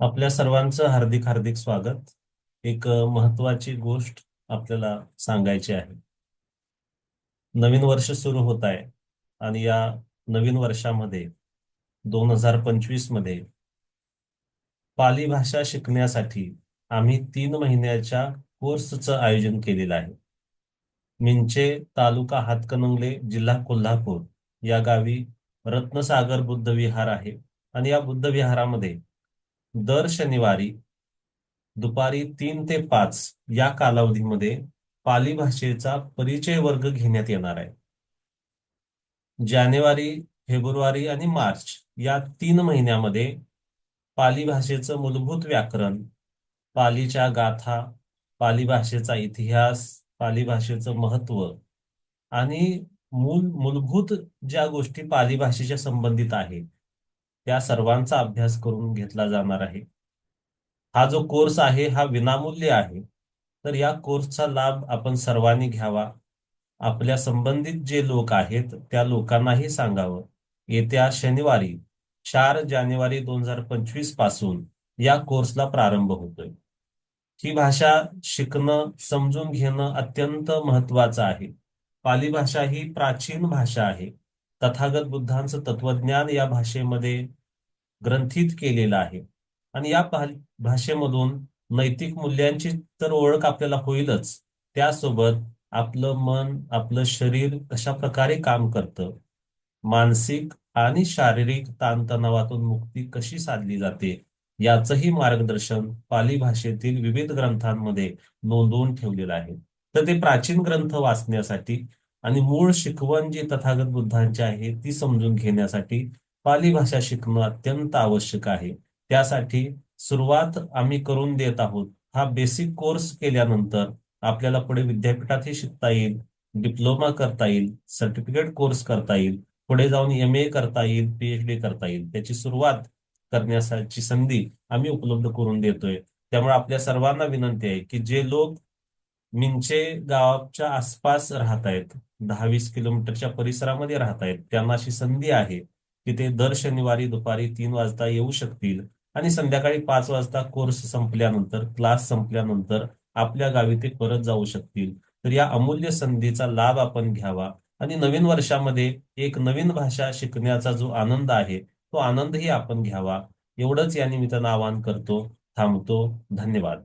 आपल्या सर्वांचं हार्दिक हार्दिक स्वागत. एक महत्वाची गोष्ट आपल्याला सांगायची आहे. नवीन वर्ष सुरू होत आहे आणि या नवीन वर्षामध्ये दोन हजार पंचवीसमध्ये पाली भाषा शिकण्यासाठी आम्ही तीन महिन्याच्या कोर्सचं आयोजन केलेलं आहे. मिंचे तालुका हातकणंगले जिल्हा कोल्हापूर या गावी रत्नसागर बुद्ध विहार आहे आणि या बुद्ध विहारामध्ये दर शनिवारी दुपारी तीन ते पाच या कालावधीमध्ये पाली भाषेचा परिचय वर्ग घेण्यात येणार आहे. जानेवारी फेब्रुवारी आणि मार्च या तीन महिन्यामध्ये पाली भाषेचं मूलभूत व्याकरण पालीच्या गाथा पाली भाषेचा इतिहास पाली भाषेचं महत्त्व आणि मूल मूलभूत ज्या गोष्टी पाली भाषेच्या संबंधित आहेत त्या सर्वांचा अभ्यास करून घेतला जाणार आहे. हा जो कोर्स आहे हा विनामूल्य आहे. तर या कोर्सचा लाभ आपण सर्वांनी घ्यावा. आपल्या संबंधित जे लोक आहेत त्या लोकांनाही सांगावं. येत्या शनिवारी चार जानेवारी दोन हजार पंचवीसपासून या कोर्सला प्रारंभ होतोय. ही भाषा शिकणं समजून घेणं अत्यंत महत्वाचं आहे. पाली भाषा ही प्राचीन भाषा आहे. तथागत बुद्धांचं तत्वज्ञान या भाषेमध्ये ग्रंथित केलेलं आहे. आणि या भाषेमधून नैतिक मूल्यांची तर ओळख आपल्याला होईलच. त्यासोबत आपलं मन आपलं शरीर कशा प्रकारे काम करतं? मानसिक आणि शारीरिक ताणतणावातून मुक्ती कशी साधली जाते? याचंही मार्गदर्शन पाली भाषेतील विविध ग्रंथांमध्ये नोंदवून ठेवलेलं आहे. तर ते प्राचीन ग्रंथ वाचण्यासाठी आणि मूळ शिकवण जी तथागत बुद्धांची आहे ती समजून घेण्यासाठी पाली भाषा शिकणं अत्यंत आवश्यक आहे. त्यासाठी सुरुवात आम्ही करून देत आहोत. हा बेसिक कोर्स केल्यानंतर आपल्याला पुढे विद्यापीठातही शिकता येईल डिप्लोमा करता येईल सर्टिफिकेट कोर्स करता येईल पुढे जाऊन एम ए करता येईल पीएचडी करता येईल. त्याची सुरुवात करण्याची संधी आम्ही उपलब्ध करून देतोय. त्यामुळे आपल्या सर्वांना विनंती आहे की जे लोक मिंचे गावाच्या आसपास राहत आहेत दहा वीस किलोमीटरच्या परिसरामध्ये राहत आहेत त्यांना अशी संधी आहे. की ते दर शनिवारी दुपारी तीन वाजता येऊ शकतील आणि संध्याकाळी पाच वाजता कोर्स संपल्यानंतर क्लास संपल्यानंतर आपल्या गावी ते परत जाऊ शकतील. तर या अमूल्य संधीचा लाभ आपण घ्यावा. आणि नवीन वर्षामध्ये एक नवीन भाषा शिकण्याचा जो आनंद आहे तो आनंदही आपण घ्यावा. एवढंच या निमित्तानं आवाहन करतो थांबतो. धन्यवाद.